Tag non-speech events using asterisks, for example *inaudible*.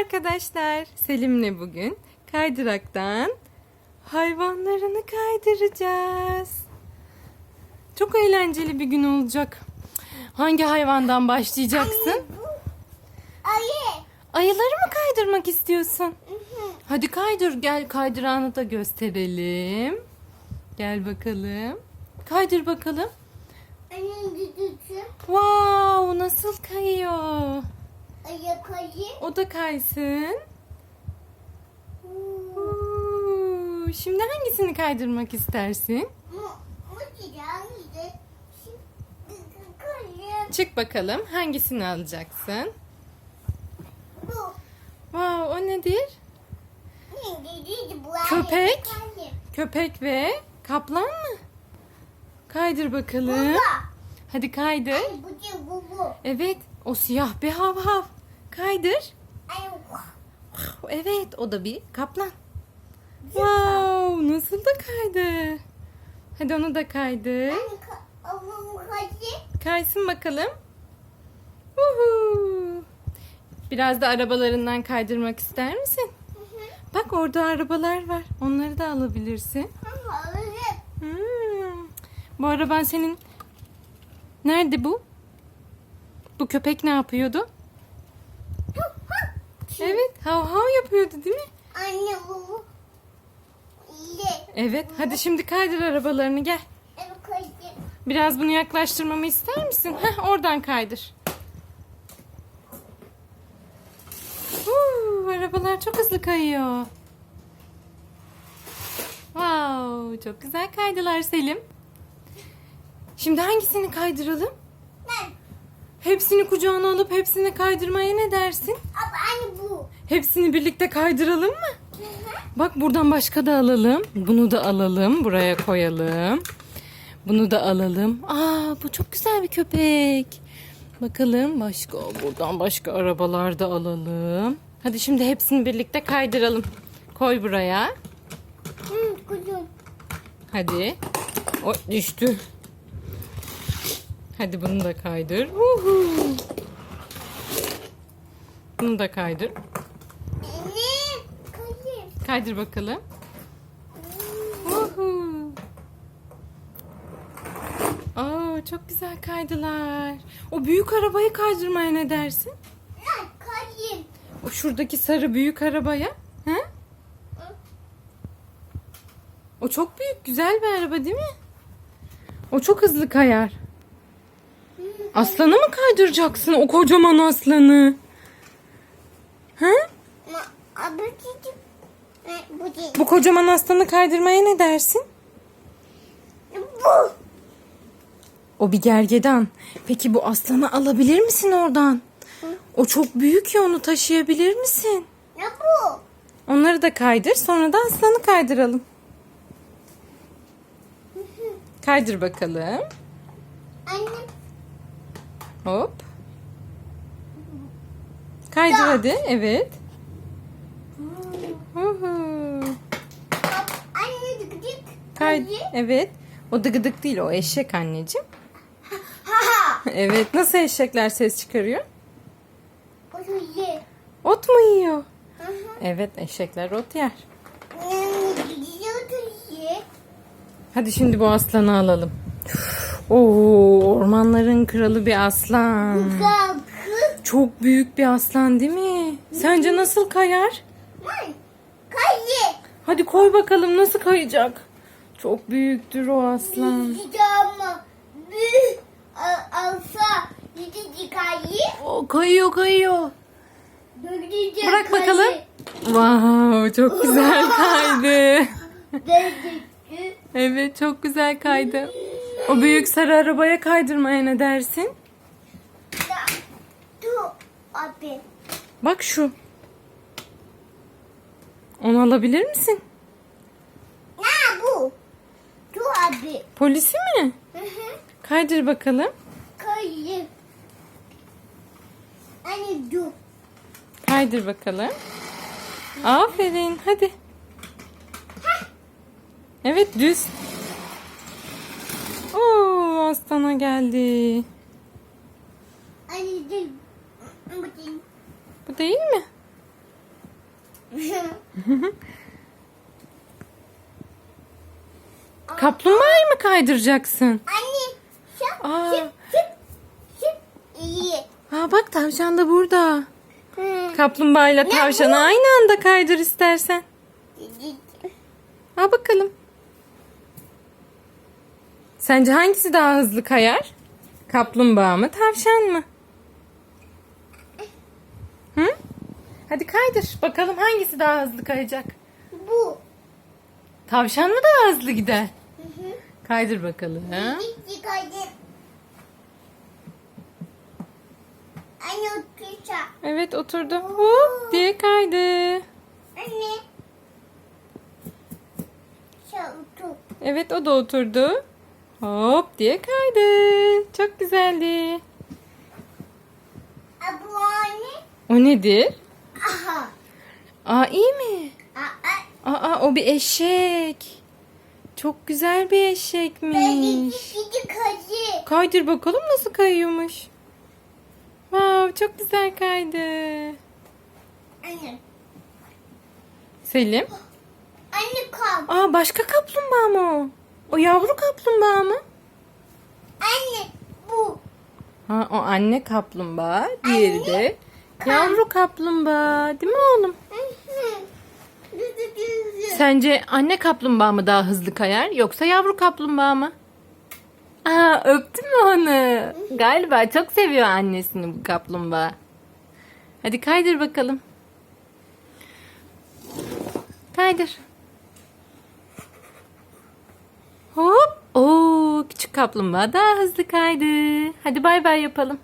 arkadaşlar. Selim'le bugün kaydıraktan hayvanlarını kaydıracağız. Çok eğlenceli bir gün olacak. Hangi hayvandan başlayacaksın? Ayı. Ayıları mı kaydırmak istiyorsun? Hadi kaydır gel kaydırağını da gösterelim. Gel bakalım. Kaydır bakalım. Wow nasıl kayıyor? O da kaysın. Oo, Şimdi hangisini kaydırmak istersin? Çık bakalım hangisini alacaksın? Bu. Wow o nedir? Köpek. Köpek ve kaplan mı? Kaydır bakalım. Hadi kaydır. Evet o siyah bir hav hav. Kaydır. Ay, Evet o da bir kaplan. Wow nasıl da kaydı. Hadi onu da kaydır. Ay, ka- ama bu kayı. Kaysın bakalım. Uhu. Biraz da arabalarından kaydırmak ister misin? Bak orada arabalar var. Onları da alabilirsin. Hmm. Bu araban senin... Nerede bu? Bu köpek ne yapıyordu? Evet, hav hav yapıyordu değil mi? Anne bu. Evet, hadi şimdi kaydır arabalarını gel. Evet kayı. Biraz bunu yaklaştırmamı ister misin? Heh, oradan kaydır. Huu, arabalar çok hızlı kayıyor. Wow, çok güzel kaydılar Selim. Şimdi hangisini kaydıralım? Ben. Hepsini kucağına alıp hepsini kaydırmaya ne dersin? Ama anne. Hepsini birlikte kaydıralım mı? Bak buradan başka da alalım. Bunu da alalım. Buraya koyalım. Bunu da alalım. Aa bu çok güzel bir köpek. Bakalım başka buradan başka arabalar da alalım. Hadi şimdi hepsini birlikte kaydıralım. Koy buraya. Hadi. O düştü. Hadi bunu da kaydır. Uhu. Bunu da kaydır. Kaydır bakalım. Uhu. Aa, çok güzel kaydılar. O büyük arabayı kaydırmaya ne dersin? Kayı. O şuradaki sarı büyük arabaya. He? O çok büyük, güzel bir araba değil mi? O çok hızlı kayar. Aslanı mı kaydıracaksın? O kocaman aslanı. He? Ma, abi dedi. Ne, bu değil. Bu kocaman aslanı kaydırmaya ne dersin? Bu. O bir gergedan. Peki bu aslanı alabilir misin oradan? O çok büyük ya onu taşıyabilir misin? Ne bu? Onları da kaydır sonra da aslanı kaydıralım. Kaydır bakalım. Anne. Hop. Kaydır Ya. hadi. Evet. Huhu. Bak, Anne Kayı. evet. O dıgıdık değil o eşek anneciğim. *laughs* Evet. Nasıl eşekler ses çıkarıyor? Ot mu yiyor? Evet eşekler ot yer. Hadi şimdi bu aslanı alalım. Oo, ormanların kralı bir aslan. Çok büyük bir aslan değil mi? Sence nasıl kayar? Hadi koy bakalım nasıl kayacak? Çok büyüktür o aslan. Al- alsa. Gidiyor kayı. O kayıyor kayıyor. Bırak bakalım. Wow, çok güzel *laughs* kaydı. Evet çok güzel kaydı. O büyük sarı arabaya kaydırmaya ne dersin? Bak şu. Onu alabilir misin? Ne bu? Polisi mi? Hı hı. Kaydır bakalım. Kayı. Anne dur. Kaydır bakalım. Aferin hadi. Evet düz. Oo astana geldi. Anne dur. Bu değil. Bu değil mi? *laughs* Kaplumbağayı mı kaydıracaksın? Anne. Şıp Aa. şıp şıp şıp. İyi. Aa bak tavşan da burada. Hı. Kaplumbağayla tavşanı aynı anda kaydır istersen. Ha bakalım. Sence hangisi daha hızlı kayar? Kaplumbağa mı, tavşan mı? Hı? Hadi kaydır. Bakalım hangisi daha hızlı kayacak? Bu. Tavşan mı daha hızlı gider? Kaydır bakalım. İki kaydı. Anne otursa. Evet oturdu. Hop diye kaydı. Anne. Evet o da oturdu. Hop diye kaydı. Çok güzeldi. Bu anne. O nedir? Aha. Aa iyi mi? Aa, Aa o bir eşek. Çok güzel bir eşekmiş. Kaydır bakalım nasıl kayıyormuş. Wow çok güzel kaydı. Anne. Selim. Anne kal. Aa başka kaplumbağa mı o? O yavru kaplumbağa mı? Anne bu. Ha o anne kaplumbağa. Diğeri de yavru kaplumbağa. Değil mi oğlum? Sence anne kaplumbağa mı daha hızlı kayar yoksa yavru kaplumbağa mı? Aa öptün mü onu? Galiba çok seviyor annesini bu kaplumbağa. Hadi kaydır bakalım. Kaydır. Hop. Oo küçük kaplumbağa daha hızlı kaydı. Hadi bay bay yapalım.